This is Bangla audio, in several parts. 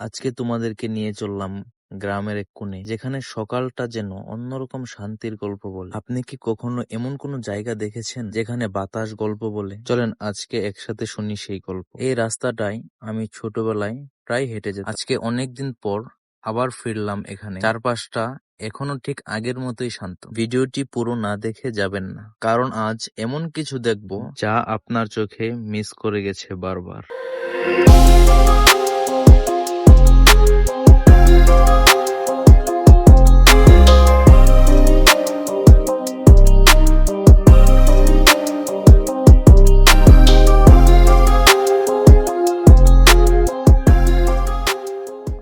আজকে তোমাদেরকে নিয়ে চললাম গ্রামের এক কোণে, যেখানে সকালটা যেন অন্যরকম শান্তির গল্প বলে। আপনি কি কখনো এমন কোনো জায়গা দেখেছেন যেখানে বাতাস গল্প বলে? চলেন আজকে একসাথে শুনি সেই গল্প। এই রাস্তাটাই আমি ছোটবেলায় প্রায় হেঁটে যেতাম। আজকে অনেকদিন পর আবার ফিরলাম এখানে। চারপাশটা এখনও ঠিক আগের মতোই শান্ত। ভিডিওটি পুরো না দেখে যাবেন না, কারণ আজ এমন কিছু দেখব যা আপনার চোখে মিস করে গেছে বারবার।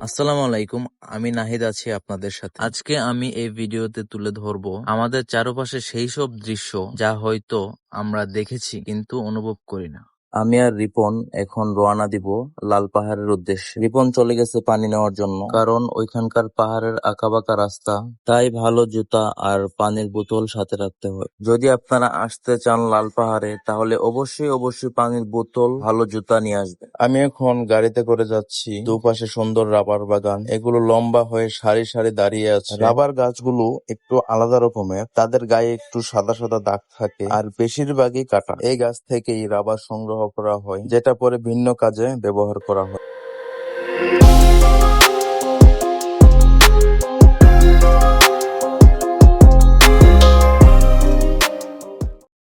আসসালামু আলাইকুম, আমি নাহিদ আছি আপনাদের সাথে। আজকে আমি এই ভিডিওতে তুলে ধরবো আমাদের চারপাশে সেই সব দৃশ্য যা হয়তো আমরা দেখেছি কিন্তু অনুভব করি না। আমি আর রিপন এখন রওনা দিব লাল পাহাড়ের উদ্দেশ্যে। রিপন চলে গেছে পানি নেওয়ার জন্য। কারণ ওইখানকার পাহাড়ের আঁকাবাঁকা রাস্তা, তাই ভালো জুতা আর পানির বোতল সাথে রাখতে হয়। যদি আপনারা আসতে চান লাল পাহাড়ে, তাহলে অবশ্যই অবশ্যই পানির বোতল, ভালো জুতা নিয়ে আসবে আমি এখন গাড়িতে করে যাচ্ছি। দুপাশে সুন্দর রাবার বাগান। এগুলো লম্বা হয়ে সারি সারি দাঁড়িয়ে আছে। রাবার গাছগুলো একটু আলাদা রকমের। তাদের গায়ে একটু সাদা সাদা দাগ থাকে। আর বেশিরভাগই কাটা। এই গাছ থেকেই রাবার সংগ্রহ করা হয়, যেটা পরে ভিন্ন কাজে ব্যবহার করা হয়।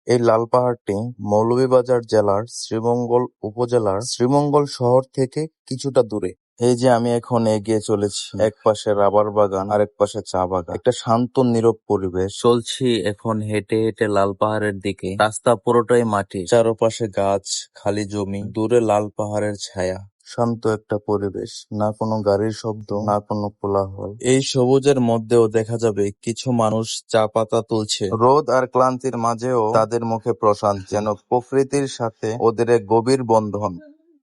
এই লাল পাহাড়টি মৌলভীবাজার জেলার শ্রীমঙ্গল উপজেলার শ্রীমঙ্গল শহর থেকে কিছুটা দূরে। এই যে আমি এখন এগিয়ে চলেছি, এক পাশে রাবার বাগান আর এক পাশে চা বাগান। একটা শান্ত, নীরব পরিবেশ। চলছি এখন হেঁটে হেঁটে লাল পাহাড়ের দিকে। রাস্তা পুরোটাই মাটি চারপাশে গাছ, খালি জমি, দূরে লাল পাহাড়ের ছায়া। শান্ত একটা পরিবেশ না কোনো গাড়ির শব্দ না কোনো কোলাহল। এই সবুজের মধ্যেও দেখা যাবে কিছু মানুষ চা পাতা তুলছে। রোদ আর ক্লান্তির মাঝেও তাদের মুখে প্রশান্তি যেন প্রকৃতির সাথে ওদের এক গভীর বন্ধন।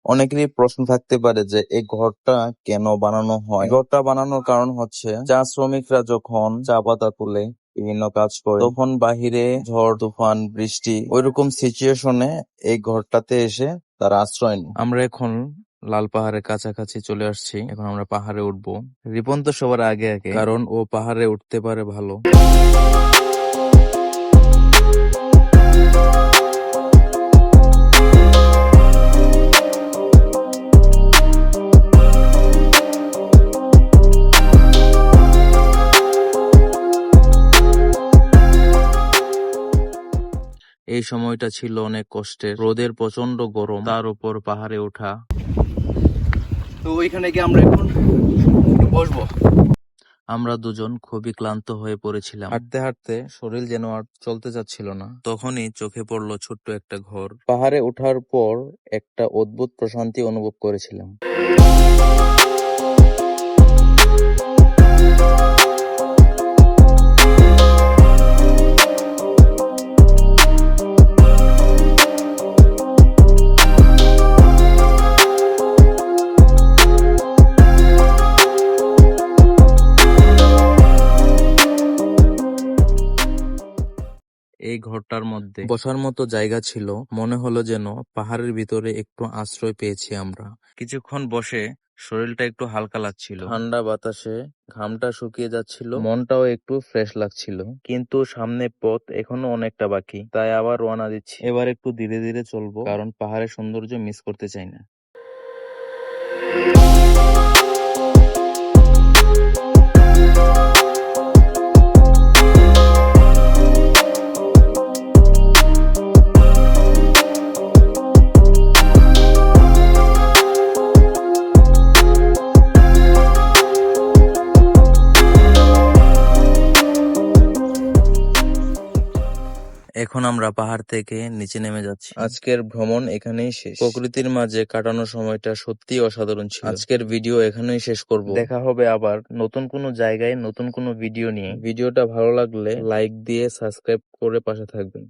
অনেকেরই প্রশ্ন থাকতে পারে যে এই ঘরটা কেন বানানো হয়? ঘরটা বানানোর কারণ হচ্ছে চা শ্রমিকরা যখন চা পাতা তুলে বিভিন্ন কাজ করে তখন বাহিরে ঝড় তুফান বৃষ্টি ওইরকম সিচুয়েশনে এই ঘরটাতে এসে তারা আশ্রয় নেয়। আমরা এখন লাল পাহাড়ের কাছাকাছি চলে আসছি। এখন আমরা পাহাড়ে উঠবো। রিপন তো সবার আগে আগে, কারণ ও পাহাড়ে উঠতে পারে ভালো। এই সময়টা ছিল অনেক কষ্টের। রোদের প্রচণ্ড গরম, তার উপর পাহাড়ে ওঠা। তো ওইখানে গিয়ে আমরা এখন বসবো। আমরা দুজন খুবই ক্লান্ত হয়ে পড়েছিলাম। হাঁটতে হাঁটতে শরীর যেন আর চলতে যাচ্ছিল না। তখনই চোখে পড়ল ছোট্ট একটা ঘর। পাহাড়ে ওঠার পর একটা অদ্ভুত প্রশান্তি অনুভব করেছিলাম। এই ঘরটার মধ্যে। বসার মতো জায়গা ছিল মনে হলো যেন পাহাড়ের ভিতরে একটু আশ্রয় পেয়েছি আমরা। কিছুক্ষণ বসে শরীরটা একটু হালকা লাগছিল। ঠান্ডা বাতাসে ঘামটা শুকিয়ে যাচ্ছিল মনটাও একটু ফ্রেশ লাগছিল। কিন্তু সামনে পথ এখনও অনেকটা বাকি তাই আবার রওনা দিচ্ছি। এবার একটু ধীরে ধীরে চলবো কারণ পাহাড়ের সৌন্দর্য মিস করতে চাই না। এখন আমরা পাহাড় থেকে নিচে নেমে যাচ্ছি। আজকের ভ্রমণ এখানেই শেষ। প্রকৃতির মাঝে কাটানো সময়টা সত্যি অসাধারণ ছিল। আজকের ভিডিও এখানেই শেষ করব। দেখা হবে আবার নতুন কোনো জায়গায় নতুন কোনো ভিডিও নিয়ে। ভিডিওটা ভালো লাগলে লাইক দিয়ে সাবস্ক্রাইব করে পাশে থাকবেন।